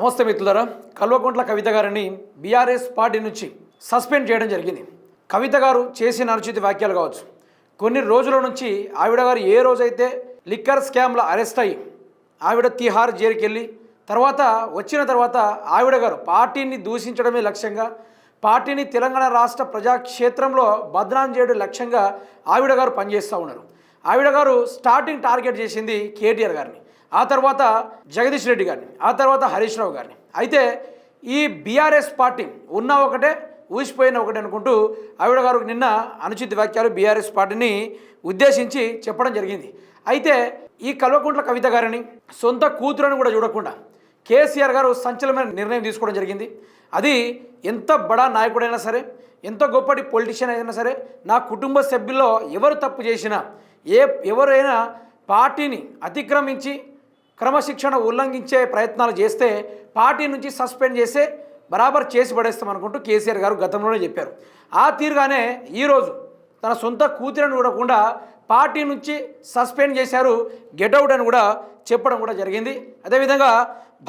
నమస్తే మిత్రులారా. కల్వకుంట్ల కవిత గారిని బీఆర్ఎస్ పార్టీ నుంచి సస్పెండ్ చేయడం జరిగింది. కవిత గారు చేసిన అనుచిత వ్యాఖ్యలు కావచ్చు. కొన్ని రోజుల నుంచి ఆవిడ గారు ఏ రోజైతే లిక్కర్ స్కామ్లో అరెస్ట్ అయ్యి ఆవిడ తిహార్ జైలుకి వెళ్ళి తర్వాత వచ్చిన తర్వాత ఆవిడ గారు పార్టీని దూషించడమే లక్ష్యంగా పార్టీని తెలంగాణ రాష్ట్ర ప్రజాక్షేత్రంలో బద్నాం చేయడం లక్ష్యంగా ఆవిడ గారు పనిచేస్తూ ఉన్నారు. ఆవిడ గారు స్టార్టింగ్ టార్గెట్ చేసింది కేటీఆర్ గారిని. ఆ తర్వాత జగదీష్ రెడ్డి గారిని ఆ తర్వాత హరీష్ రావు గారిని. అయితే ఈ బీఆర్ఎస్ పార్టీ ఉన్న ఒకటే ఊసిపోయిన ఒకటి అనుకుంటూ ఆవిడ గారు నిన్న అనుచిత వ్యాఖ్యలు బీఆర్ఎస్ పార్టీని ఉద్దేశించి చెప్పడం జరిగింది. అయితే ఈ కల్వకుంట్ల కవిత గారిని సొంత కూతురని కూడా చూడకుండా కేసీఆర్ గారు సంచలనమైన నిర్ణయం తీసుకోవడం జరిగింది. అది ఎంత బడా నాయకుడైనా సరే ఎంత గొప్పటి పొలిటీషియన్ అయినా సరే నా కుటుంబ సభ్యుల్లో ఎవరు తప్పు చేసినా ఏ ఎవరైనా పార్టీని అతిక్రమించి క్రమశిక్షణ ఉల్లంఘించే ప్రయత్నాలు చేస్తే పార్టీ నుంచి సస్పెండ్ చేసే బరాబర్ చేసి పడేస్తాం అనుకుంటూ కేసీఆర్ గారు గతంలోనే చెప్పారు. ఆ తీరుగానే ఈరోజు తన సొంత కూతురని చూడకుండా పార్టీ నుంచి సస్పెండ్ చేశారు. గెట్అవుట్ అని కూడా చెప్పడం కూడా జరిగింది. అదేవిధంగా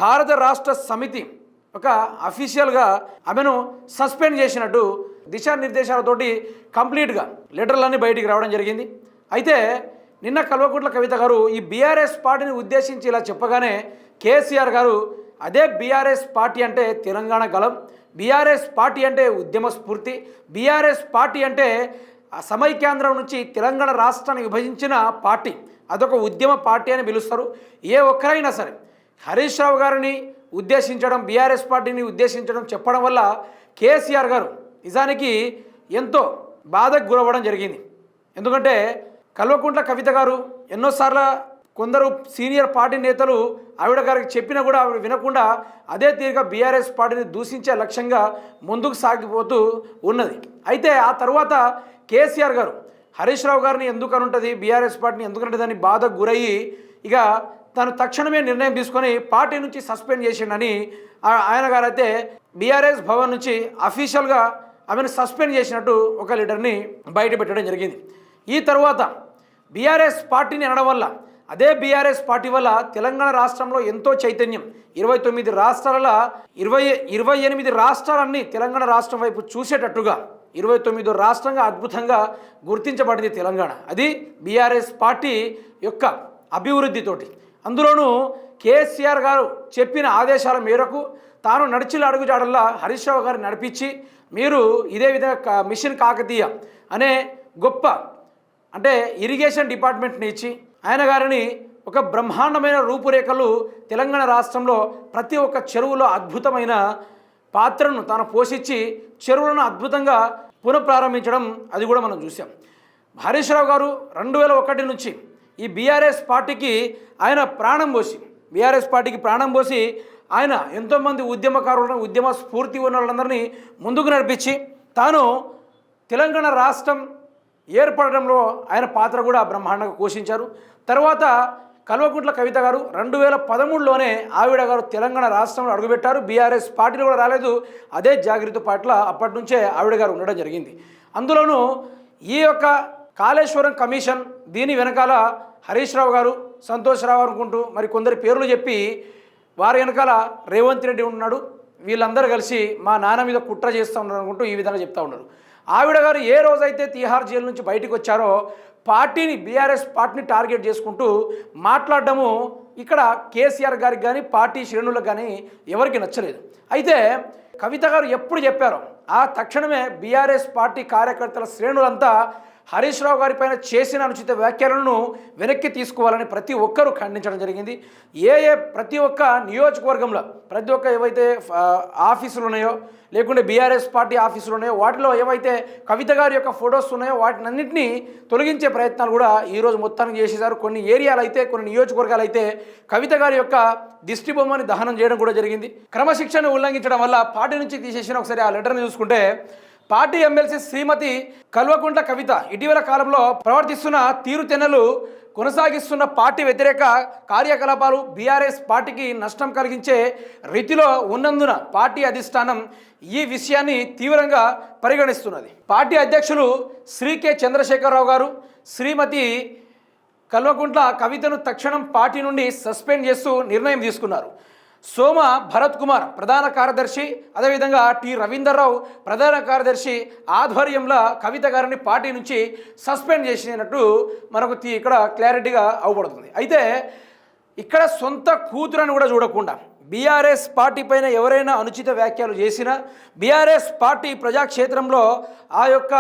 భారత రాష్ట్ర సమితి ఒక అఫీషియల్గా ఆమెను సస్పెండ్ చేసినట్టు దిశానిర్దేశాలతోటి కంప్లీట్గా లెటర్లన్నీ బయటికి రావడం జరిగింది. అయితే నిన్న కల్వకుంట్ల కవిత గారు ఈ బీఆర్ఎస్ పార్టీని ఉద్దేశించి ఇలా చెప్పగానే కేసీఆర్ గారు అదే బీఆర్ఎస్ పార్టీ అంటే తెలంగాణ గలం బీఆర్ఎస్ పార్టీ అంటే ఉద్యమ స్ఫూర్తి బీఆర్ఎస్ పార్టీ అంటే ఆ సమైక్యాంధ్రం నుంచి తెలంగాణ రాష్ట్రాన్ని విభజించిన పార్టీ అదొక ఉద్యమ పార్టీ అని పిలుస్తారు. ఏ ఒక్కరైనా సరే హరీష్ రావు గారిని ఉద్దేశించడం బీఆర్ఎస్ పార్టీని ఉద్దేశించడం చెప్పడం వల్ల కేసీఆర్ గారు నిజానికి ఎంతో బాధకు గురవ్వడం జరిగింది. ఎందుకంటే కల్వకుంట్ల కవిత గారు ఎన్నోసార్లు కొందరు సీనియర్ పార్టీ నేతలు ఆవిడ గారికి చెప్పినా కూడా ఆవిడ వినకుండా అదే తీరుగా బీఆర్ఎస్ పార్టీని దూషించే లక్ష్యంగా ముందుకు సాగిపోతూ ఉన్నది. అయితే ఆ తర్వాత కేసీఆర్ గారు హరీష్ రావు గారిని ఎందుకు అనుంటుంది బీఆర్ఎస్ పార్టీని ఎందుకంటే దాన్ని బాధకు గురయ్యి ఇక తను తక్షణమే నిర్ణయం తీసుకొని పార్టీ నుంచి సస్పెండ్ చేసిండని ఆయన గారైతే బీఆర్ఎస్ భవన్ నుంచి అఫీషియల్గా ఆమెను సస్పెండ్ చేసినట్టు ఒక లీడర్ని బయట పెట్టడం జరిగింది. ఈ తర్వాత బీఆర్ఎస్ పార్టీని అనడం వల్ల అదే బీఆర్ఎస్ పార్టీ వల్ల తెలంగాణ రాష్ట్రంలో ఎంతో చైతన్యం. ఇరవై తొమ్మిది రాష్ట్రాల ఇరవై ఇరవై ఎనిమిది రాష్ట్రాలన్నీ తెలంగాణ రాష్ట్రం వైపు చూసేటట్టుగా ఇరవై తొమ్మిదో రాష్ట్రంగా అద్భుతంగా గుర్తించబడింది తెలంగాణ. అది బీఆర్ఎస్ పార్టీ యొక్క అభివృద్ధితోటి. అందులోనూ కేసీఆర్ గారు చెప్పిన ఆదేశాల మేరకు తాను నడిచిన అడుగుజాడల్లా హరీష్ రావు గారిని నడిపించి మీరు ఇదే విధంగా మిషన్ కాకతీయ అనే గొప్ప అంటే ఇరిగేషన్ డిపార్ట్మెంట్ని ఇచ్చి ఆయన గారిని ఒక బ్రహ్మాండమైన రూపురేఖలు తెలంగాణ రాష్ట్రంలో ప్రతి ఒక్క చెరువులో అద్భుతమైన పాత్రను తాను పోషించి చెరువులను అద్భుతంగా పునఃప్రారంభించడం అది కూడా మనం చూసాం హరీష్ రావు గారు రెండు వేల ఒకటి నుంచి ఈ బీఆర్ఎస్ పార్టీకి ఆయన ప్రాణం పోసి బీఆర్ఎస్ పార్టీకి ప్రాణం పోసి ఆయన ఎంతోమంది ఉద్యమకారులను ఉద్యమ స్ఫూర్తి ఉన్న వాళ్ళందరినీ ముందుకు నడిపించి తాను తెలంగాణ రాష్ట్రం ఏర్పడడంలో ఆయన పాత్ర కూడా బ్రహ్మాండంగా పోషించారు. తర్వాత కల్వకుంట్ల కవిత గారు రెండు వేల పదమూడులోనే ఆవిడ గారు తెలంగాణ రాష్ట్రంలో అడుగుపెట్టారు. బీఆర్ఎస్ పార్టీలో కూడా రాలేదు. అదే జాగృతి పట్ల అప్పటి నుంచే ఆవిడ గారు ఉండడం జరిగింది. అందులోనూ ఈ యొక్క కాళేశ్వరం కమిషన్ దీని వెనకాల హరీష్ రావు గారు సంతోష్ రావు అనుకుంటూ మరి కొందరి పేర్లు చెప్పి వారి వెనకాల రేవంత్ రెడ్డి ఉన్నాడు. వీళ్ళందరూ కలిసి మా నాన్న మీద కుట్ర చేస్తూ ఉన్నారు అనుకుంటూ ఈ విధంగా చెప్తా ఉన్నారు. ఆవిడ గారు ఏ రోజైతే తీహార్ జైలు నుంచి బయటకు వచ్చారో పార్టీని బీఆర్ఎస్ పార్టీని టార్గెట్ చేసుకుంటూ మాట్లాడడము ఇక్కడ కేసీఆర్ గారికి కానీ పార్టీ శ్రేణులకు కానీ ఎవరికి నచ్చలేదు. అయితే కవిత గారు ఎప్పుడు చెప్పారో ఆ తక్షణమే బీఆర్ఎస్ పార్టీ కార్యకర్తల శ్రేణులంతా హరీష్ రావు గారి పైన చేసిన అనుచిత వ్యాఖ్యలను వెనక్కి తీసుకోవాలని ప్రతి ఒక్కరూ ఖండించడం జరిగింది. ఏ ఏ ప్రతి ఒక్క నియోజకవర్గంలో ప్రతి ఒక్క ఏవైతే ఆఫీసులు ఉన్నాయో లేకుంటే బీఆర్ఎస్ పార్టీ ఆఫీసులు ఉన్నాయో వాటిలో ఏవైతే కవిత గారి యొక్క ఫొటోస్ ఉన్నాయో వాటిని అన్నింటినీ తొలగించే ప్రయత్నాలు కూడా ఈరోజు మొత్తానికి చేసేసారు కొన్ని ఏరియాలు అయితే కొన్ని నియోజకవర్గాలు అయితే కవిత గారి యొక్క దిష్టి బొమ్మని దహనం చేయడం కూడా జరిగింది. క్రమశిక్షణ ఉల్లంఘించడం వల్ల పార్టీ నుంచి తీసేసిన ఒకసారి ఆ లెటర్ని చూసుకుంటే పార్టీ ఎమ్మెల్సీ శ్రీమతి కల్వకుంట్ల కవిత ఇటీవల కాలంలో ప్రవర్తిస్తున్న తీరుతెన్నలు కొనసాగిస్తున్న పార్టీ వ్యతిరేక కార్యకలాపాలు బీఆర్ఎస్ పార్టీకి నష్టం కలిగించే రీతిలో ఉన్నందున పార్టీ అధిష్టానం ఈ విషయాన్ని తీవ్రంగా పరిగణిస్తున్నది. పార్టీ అధ్యక్షులు శ్రీ కె చంద్రశేఖరరావు గారు శ్రీమతి కల్వకుంట్ల కవితను తక్షణం పార్టీ నుండి సస్పెండ్ చేస్తూ నిర్ణయం తీసుకున్నారు. సోమ భరత్ కుమార్ ప్రధాన కార్యదర్శి అదేవిధంగా టి రవీందర్రావు ప్రధాన కార్యదర్శి ఆధ్వర్యంలో కవిత గారిని పార్టీ నుంచి సస్పెండ్ చేసినట్టు మనకు ఇక్కడ క్లారిటీగా అవ్వబడుతుంది అయితే ఇక్కడ సొంత కూతురని కూడా చూడకుండా బీఆర్ఎస్ పార్టీ పైన ఎవరైనా అనుచిత వ్యాఖ్యలు చేసినా బీఆర్ఎస్ పార్టీ ప్రజాక్షేత్రంలో ఆ యొక్క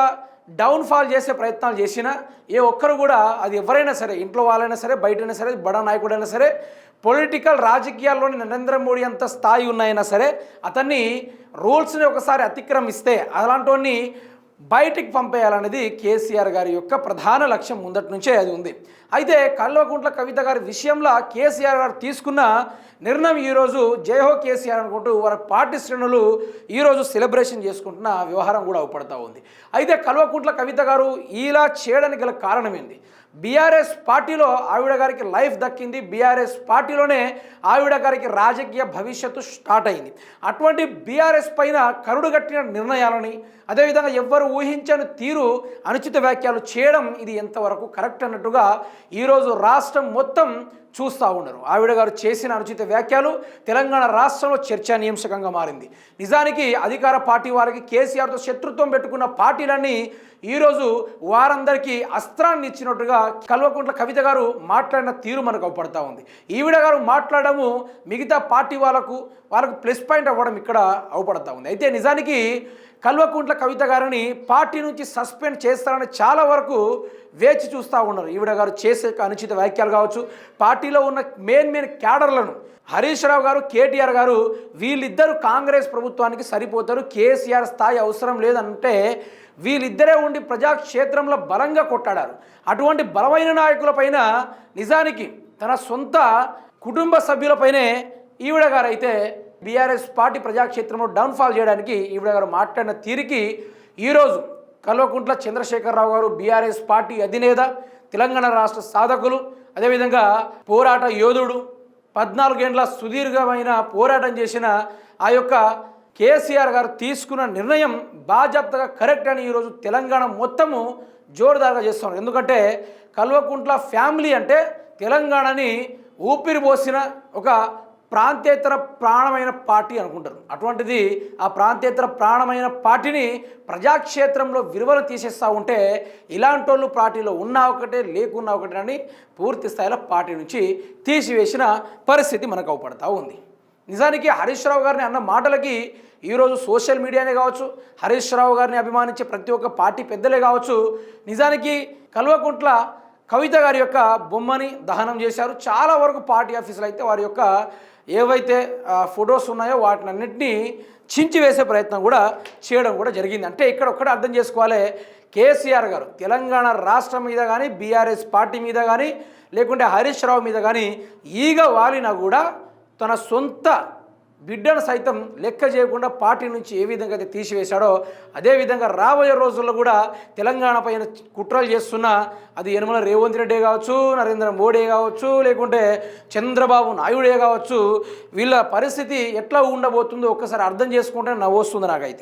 డౌన్ఫాల్ చేసే ప్రయత్నాలు చేసినా ఏ ఒక్కరు కూడా అది ఎవరైనా సరే ఇంట్లో వాళ్ళైనా సరే బయటైనా సరే బడా నాయకుడైనా సరే పొలిటికల్ రాజకీయాల్లోని నరేంద్ర మోడీ అంత స్థాయి ఉన్నాయినా సరే అతన్ని రూల్స్ని ఒకసారి అతిక్రమిస్తే అలాంటి బయటికి పంపేయాలనేది కేసీఆర్ గారి యొక్క ప్రధాన లక్ష్యం ముందటి నుంచే అది ఉంది. అయితే కల్వకుంట్ల కవిత గారి విషయంలో కేసీఆర్ గారు తీసుకున్న నిర్ణయం ఈరోజు జయహో కేసీఆర్ అనుకుంటూ వారి పార్టీ శ్రేణులు ఈరోజు సెలబ్రేషన్ చేసుకుంటున్న వ్యవహారం కూడా అవపడతా ఉంది. అయితే కల్వకుంట్ల కవిత గారు ఇలా చేయడానికి గల కారణం ఏంది? బీఆర్ఎస్ పార్టీలో ఆవిడ గారికి లైఫ్ దక్కింది. బీఆర్ఎస్ పార్టీలోనే ఆవిడ గారికి రాజకీయ భవిష్యత్తు స్టార్ట్ అయింది. అటువంటి బీఆర్ఎస్ పైన కరుడుగట్టిన నిర్ణయాలని అదేవిధంగా ఎవ్వరు ఊహించని తీరు అనుచిత వ్యాఖ్యలు చేయడం ఇది ఎంతవరకు కరెక్ట్ అన్నట్టుగా ఈరోజు రాష్ట్రం మొత్తం చూస్తూ ఉన్నారు ఆవిడ గారు చేసిన అనుచిత వ్యాఖ్యలు తెలంగాణ రాష్ట్రంలో చర్చనీయాంశకంగా మారింది. నిజానికి అధికార పార్టీ వారికి కేసీఆర్తో శత్రుత్వం పెట్టుకున్న పార్టీలన్నీ ఈరోజు వారందరికీ అస్త్రాన్ని ఇచ్చినట్టుగా కల్వకుంట్ల కవిత గారు మాట్లాడిన తీరు మనకు అవపడతా ఉంది. ఈవిడ గారు మాట్లాడము మిగతా పార్టీ వాళ్ళకు వాళ్ళకు ప్లస్ పాయింట్ అవ్వడం ఇక్కడ అవపడతా ఉంది. అయితే నిజానికి కల్వకుంట్ల కవిత గారిని పార్టీ నుంచి సస్పెండ్ చేస్తారని చాలా వరకు వేచి చూస్తూ ఉన్నారు. ఈవిడ గారు చేసే అనుచిత వ్యాఖ్యలు కావచ్చు పార్టీలో ఉన్న మెయిన్ మెయిన్ క్యాడర్లను హరీష్ రావు గారు కేటీఆర్ గారు వీళ్ళిద్దరూ కాంగ్రెస్ ప్రభుత్వానికి సరిపోతారు కేసీఆర్ స్థాయి అవసరం లేదంటే వీళ్ళిద్దరే ఉండి ప్రజాక్షేత్రంలో బలంగా కొట్టాడారు అటువంటి బలమైన నాయకులపైన నిజానికి తన సొంత కుటుంబ సభ్యులపైనే ఈవిడ గారైతే బీఆర్ఎస్ పార్టీ ప్రజాక్షేత్రంలో డౌన్ఫాల్ చేయడానికి ఈవిడ గారు మాట్లాడిన తీరికి ఈరోజు కల్వకుంట్ల చంద్రశేఖరరావు గారు బీఆర్ఎస్ పార్టీ అధినేత తెలంగాణ రాష్ట్ర సాధకులు అదేవిధంగా పోరాట యోధుడు పద్నాలుగేండ్ల సుదీర్ఘమైన పోరాటం చేసిన ఆ యొక్క కేసీఆర్ గారు తీసుకున్న నిర్ణయం బాధ్యతగా కరెక్ట్ అని ఈరోజు తెలంగాణ మొత్తము జోరుదారుగా చేస్తున్నారు. ఎందుకంటే కల్వకుంట్ల ఫ్యామిలీ అంటే తెలంగాణని ఊపిరి పోసిన ఒక ప్రాంతేతర ప్రాణమైన పార్టీ అనుకుంటారు. అటువంటిది ఆ ప్రాంతేతర ప్రాణమైన పార్టీని ప్రజాక్షేత్రంలో విలువలు తీసేస్తూ ఉంటే ఇలాంటి వాళ్ళు పార్టీలో ఉన్నా ఒకటే లేకున్నా ఒకటే అని పూర్తి స్థాయిలో పార్టీ నుంచి తీసివేసిన పరిస్థితి మనకు అవపడతా ఉంది. నిజానికి హరీష్ రావు గారిని అన్న మాటలకి ఈరోజు సోషల్ మీడియానే కావచ్చు హరీష్ రావు గారిని అభిమానించే ప్రతి ఒక్క పార్టీ పెద్దలే కావచ్చు నిజానికి కల్వకుంట్ల కవిత గారి యొక్క బొమ్మని దహనం చేశారు. చాలా వరకు పార్టీ ఆఫీసులు అయితే వారి యొక్క ఏవైతే ఫొటోస్ ఉన్నాయో వాటిని అన్నింటినీ చించి వేసే ప్రయత్నం కూడా చేయడం కూడా జరిగింది. అంటే ఇక్కడ ఒక్కటే అర్థం చేసుకోవాలి కేసీఆర్ గారు తెలంగాణ రాష్ట్రం మీద కానీ బీఆర్ఎస్ పార్టీ మీద కానీ లేకుంటే హరీష్ రావు మీద కానీ ఈగ వాలినా కూడా తన సొంత బిడ్డను సైతం లెక్క చేయకుండా పార్టీ నుంచి ఏ విధంగా అయితే తీసివేశాడో అదేవిధంగా రాబోయే రోజుల్లో కూడా తెలంగాణ పైన కుట్రలు చేస్తున్న అది యనమల రేవంత్ రెడ్డి కావచ్చు నరేంద్ర మోడీ కావచ్చు లేకుంటే చంద్రబాబు నాయుడే కావచ్చు వీళ్ళ పరిస్థితి ఎట్లా ఉండబోతుందో ఒక్కసారి అర్థం చేసుకుంటే నవ్వొస్తుంది నాకైతే.